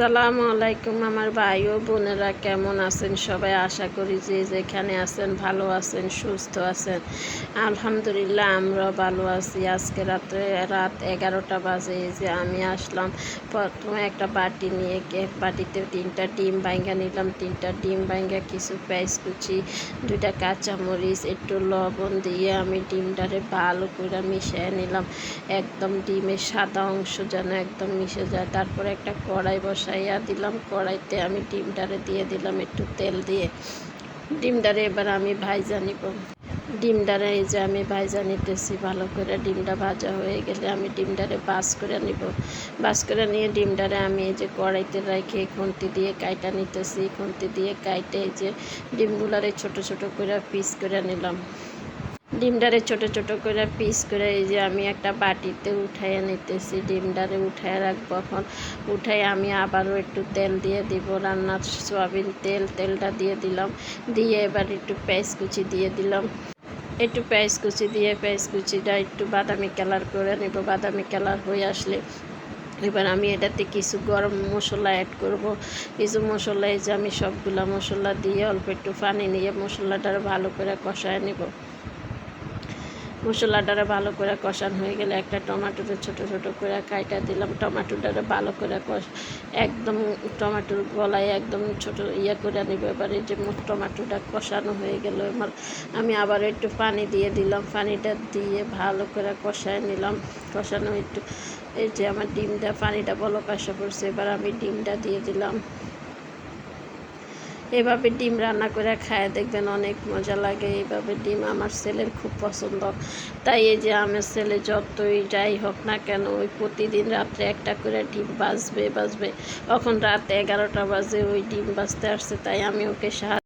আসসালামু আলাইকুম আমার ভাই ও বোনেরা, কেমন আছেন সবাই? আশা করি যে যেখানে আছেন ভালো আছেন, সুস্থ আছেন। আলহামদুলিল্লাহ আমরা ভালো আছি। আজকে রাত্রে রাত এগারোটা বাজে যে আমি আসলাম। প্রথমে একটা বাটি নিয়ে বাটিতে তিনটা ডিম বাইঙ্গা নিলাম। তিনটা ডিম বাইঙ্গা কিছু পেঁয়াজ কুচি, দুইটা কাঁচামরিচ, একটু লবণ দিয়ে আমি ডিমটারে ভালো করে মিশিয়ে নিলাম। একদম ডিমের সাদা অংশ যেন একদম মিশে যায়। তারপরে একটা কড়াই বসাইয়া দিলাম, কড়াইতে আমি ডিমটারে দিয়ে দিলাম একটু তেল দিয়ে। ডিমটারে এবার আমি ভাইজা নিব। ডিমটারে এই যে আমি ভাইজা নিতেছি, ভালো করে ডিমটা ভাজা হয়ে গেলে আমি ডিমটারে বাস করে নিব। বাস করে নিয়ে ডিমটারে আমি এই যে কড়াইতে রেখে খুন্তি দিয়ে কাইটা নিতেছি। খুন্তি দিয়ে কাইটে এই যে ডিমগুলারে ছোট ছোট করে পিস করে নিলাম। ডিমটারে ছোট ছোট করে পিস করে এই যে আমি একটা বাটিতে উঠাইয়া নিতেছি, ডিমটারে উঠায় রাখব এখন। উঠাই আমি আবারও একটু তেল দিয়ে দিব, রান্নার সয়াবিন তেল, তেলটা দিয়ে দিলাম। দিয়ে এবার একটু পেঁয়াজ কুচি দিয়ে দিলাম। একটু পেঁয়াজ কুচি দিয়ে, পেঁয়াজ কুচিটা একটু বাদামি কালার করে নেব। বাদামি কালার হয়ে আসলে এবার আমি এটাতে কিছু গরম মশলা অ্যাড করব। কিছু মশলা, এই যে আমি সবগুলা মশলা দিয়ে অল্প একটু পানি নিয়ে মশলাটা ভালো করে কষায় নেব। মশলাটারে ভালো করে কষান হয়ে গেলে একটা টমাটোটা ছোট ছোট করে কাইটা দিলাম। টমাটোটারে ভালো করে কষ একদম টমাটোর গলায় একদম ছোট ইয়ে করে নিব এবারে যে টমাটোটা কষানো হয়ে গেল। আমার আমি আবার একটু পানি দিয়ে দিলাম। পানিটা দিয়ে ভালো করে কষায় নিলাম। কষানো একটু এই যে আমার ডিমটা, পানিটা বলক আসা পড়ছে। এবার আমি ডিমটা দিয়ে দিলাম। এভাবে ডিম রান্না করে খায়, দেখবেন অনেক মজা লাগে। এভাবে ডিম আমার ছেলের খুব পছন্দ। তাই এই যে আমার ছেলে যতই যাই হোক না কেন, ওই প্রতিদিন রাত্রে একটা করে ডিম বাজবে বাজবে। এখন রাত এগারোটা বাজে, ওই ডিম বাজতে আসছে, তাই আমি ওকে সাহায্য